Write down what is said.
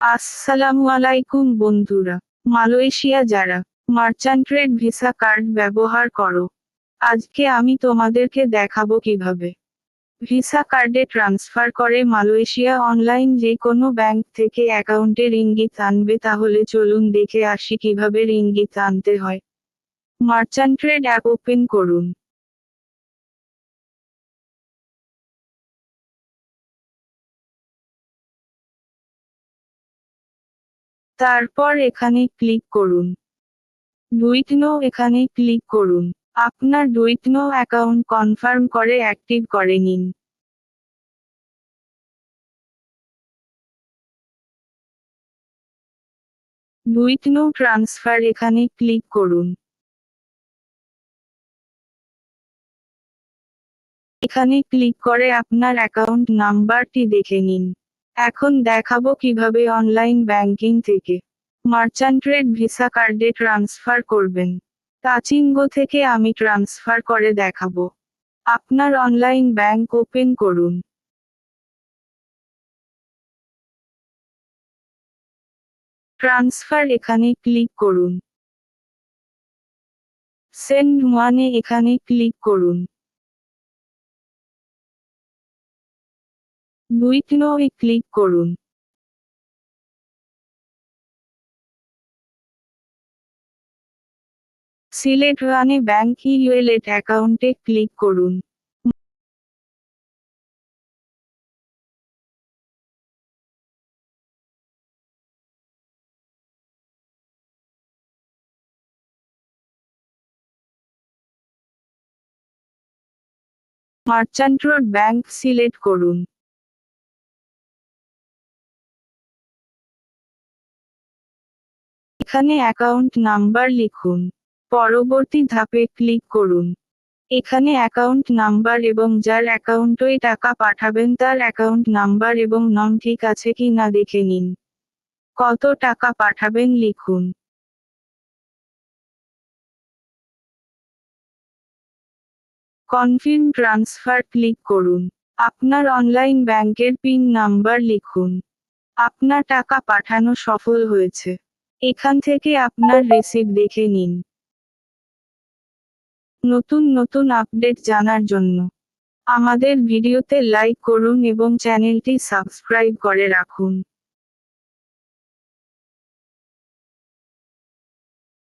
আসসালামু আলাইকুম বন্ধুরা, মালয়েশিয়া যারা মার্চান্ট্রেড ভিসা কার্ড ব্যবহার করো, আজকে আমি তোমাদেরকে দেখাবো কীভাবে। ভিসা কার্ডে ট্রান্সফার করে মালয়েশিয়া অনলাইন যে কোনো ব্যাংক থেকে অ্যাকাউন্টে রিঙ্গিত আনবে, তাহলে চলুন দেখে আসি কীভাবে রিঙ্গিত আনতে হয়। মার্চান্ট্রেড অ্যাপ ওপেন করুন। তারপর এখানে ক্লিক করুন। ডুইটনো এখানে ক্লিক করুন। আপনার ডুইটনো অ্যাকাউন্ট কনফার্ম করে অ্যাক্টিভ করে নিন। ডুইটনো ট্রান্সফার এখানে ক্লিক করুন। এখানে ক্লিক করে আপনার অ্যাকাউন্ট নাম্বারটি দেখে নিন। এখন দেখাবো কীভাবে অনলাইন ব্যাংকিং থেকে মার্চান্ট্রেড ভিসা কার্ডে ট্রান্সফার করবেন। তাচিঙ্গো থেকে আমি ট্রান্সফার করে দেখাবো। আপনার অনলাইন ব্যাংক ওপেন করুন। ট্রান্সফার এখানে ক্লিক করুন। সেন্ড ওয়ানে এখানে ক্লিক করুন। দুইটিনো এ ক্লিক করুন। সিলেট রানে ব্যাংক ইউএলএট অ্যাকাউন্টে ক্লিক করুন। মার্চান্ট রোড ব্যাংক সিলেক্ট করুন। এখানে অ্যাকাউন্ট নাম্বার লিখুন। পরবর্তী ধাপে ক্লিক করুন। এখানে অ্যাকাউন্ট নাম্বার এবং যার অ্যাকাউন্টে টাকা পাঠাবেন তার অ্যাকাউন্ট নাম্বার এবং নাম ঠিক আছে কি না দেখে নিন। কত টাকা পাঠাবেন লিখুন। কনফার্ম ট্রান্সফার ক্লিক করুন। আপনার অনলাইন ব্যাংকের পিন নাম্বার লিখুন। আপনার টাকা পাঠানো সফল হয়েছে। এখান থেকে আপনার রেসিপ দেখে নিন। নতুন নতুন আপডেট জানার জন্য আমাদের ভিডিওতে লাইক করুন এবং চ্যানেলটি সাবস্ক্রাইব করে রাখুন।